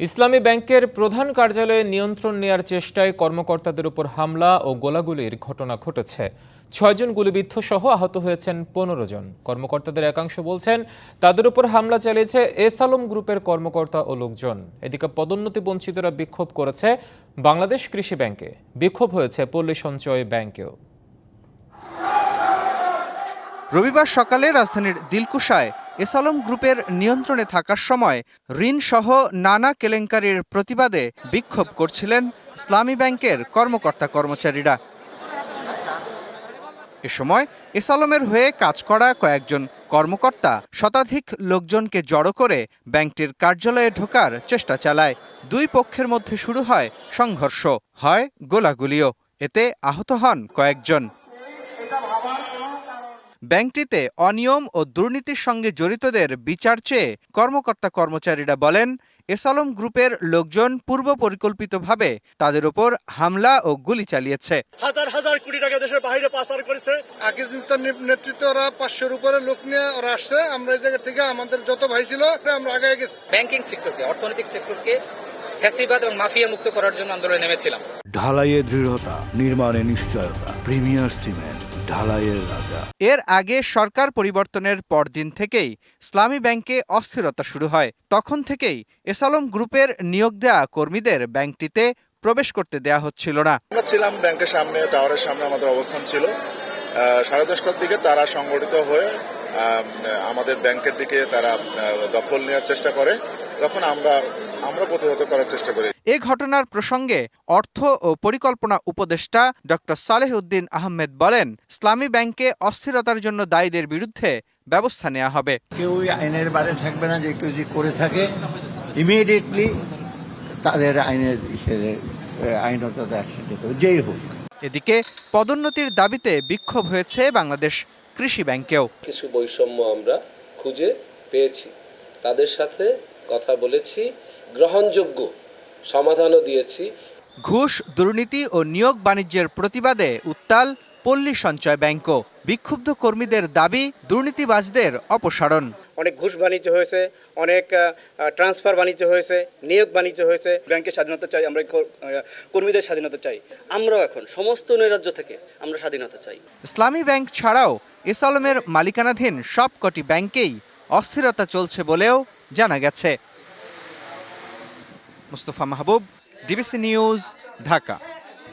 ইসলামী ব্যাংকের প্রধান কার্যালয়ে নিয়ন্ত্রণ নেয়ার চেষ্টায় কর্মকর্তাদের উপর হামলা ও গোলাগুলির ঘটনা ঘটেছে। ছয়জন গুলিবিদ্ধ সহ আহত হয়েছেন পনেরো জন। কর্মকর্তাদের একাংশ বলছেন, তাদের উপর হামলা চালিয়েছে এস আলম গ্রুপের কর্মকর্তা ও লোকজন। এদিকে পদোন্নতি বঞ্চিতরা বিক্ষোভ করেছে বাংলাদেশ কৃষি ব্যাংকে। বিক্ষোভ হয়েছে পল্লী সঞ্চয় ব্যাংকেও। রবিবার সকালে রাজধানীর দিলকুশায় এসালম গ্রুপের নিয়ন্ত্রণে থাকার সময় ঋণসহ নানা কেলেঙ্কারির প্রতিবাদে বিক্ষোভ করছিলেন ইসলামী ব্যাংকের কর্মকর্তা কর্মচারীরা। এ সময় এসালমের হয়ে কাজ করা কয়েকজন কর্মকর্তা শতাধিক লোকজনকে জড়ো করে ব্যাংকটির কার্যালয়ে ঢোকার চেষ্টা চালায়। দুই পক্ষের মধ্যে শুরু হয় সংঘর্ষ, হয় গোলাগুলিও। এতে আহত হন কয়েকজন। ব্যাংকটিতে অনিয়ম ও দুর্নীতির সঙ্গে জড়িতদের বিচার চেয়ে কর্মকর্তা কর্মচারীরা বলেন এসালম গ্রুপের লোকজন পূর্ব পরিকল্পিতভাবে তাদের উপর হামলা ও গুলি চালিয়েছে। হাজার হাজার কোটি টাকা দেশের বাইরে পাচার করেছে। আকিজুদ্দার নেতৃত্বে ওরা পাঁচশোর উপরে লোক নিয়ে ওরা আসছে। আমরা এই জায়গা থেকে আমাদের যত ভাই ছিল আমরা আগে গেছি। ব্যাংকিং সেক্টরকে অর্থনৈতিক সেক্টরকে ফ্যাসিবাদ এবং মাফিয়া মুক্ত করার জন্য আন্দোলনে নেমেছিলাম। ঢালাইয়ে দৃঢ়তা নির্মাণে নিশ্চয়তা প্রিমিয়ার সিমেন্ট। ঢালাইয়ের রাজা। এর আগে সরকার পরিবর্তনের পরদিন থেকেই ইসলামী ব্যাংকে অস্থিরতা শুরু হয়। তখন থেকেই এসালম গ্রুপের নিয়োগ দেয়া কর্মীদের ব্যাংকটিতে প্রবেশ করতে দেয়া হচ্ছিল না। আমরা ছিলাম ব্যাংকের সামনে টাওয়ারের সামনে আমাদের অবস্থান ছিল। আহ, সাড়ে দশটার দিকে তারা সংগঠিত হয়ে আমাদের ব্যাংকের দিকে তারা দখল নেওয়ার চেষ্টা করে। তখন আমরা আমরা প্রতিহত করার চেষ্টা করি। এ ঘটনার প্রসঙ্গে অর্থ ও পরিকল্পনা উপদেষ্টা ডক্টর সালেহ উদ্দিন আহমেদ বলেন ইসলামী ব্যাংকে অস্থিরতার জন্য দায়ীদের বিরুদ্ধে ব্যবস্থা নেওয়া হবে। কেউই আইনের বাইরে থাকবে না যে কেউ যদি করে থাকে ইমিডিয়েটলি তাদের আইনের হিসেবে আইনত যেই হোক। এদিকে পদোন্নতির দাবিতে বিক্ষোভ হয়েছে বাংলাদেশ কৃষি ব্যাংকেও। কিছু বৈষম্য আমরা খুঁজে পেয়েছি। তাদের সাথে কথা বলেছি গ্রহণযোগ্য সমাধানও দিয়েছি। ঘুষ দুর্নীতি ও নিয়োগ বাণিজ্যের প্রতিবাদে উত্তাল পল্লী সঞ্চয় ব্যাংকও বিক্ষুব্ধ কর্মীদের দাবি দুর্নীতিবাজদের অপসারণ। অনেক ঘুষ বাণিজ্য হয়েছে অনেক ট্রান্সফার বাণিজ্য হয়েছে নিয়োগ বাণিজ্য হয়েছে। ব্যাংকের স্বাধীনতা চাই আমরা কর্মীদের স্বাধীনতা চাই। আমরাও এখন সমস্ত নৈরাজ্য থেকে আমরা স্বাধীনতা চাই। ইসলামী ব্যাংক ছাড়াও এসালমের মালিকানাধীন সবকটি ব্যাংকেই অস্থিরতা চলছে বলেও জানা গেছে। Mustafa Mahbub DBC news Dhaka.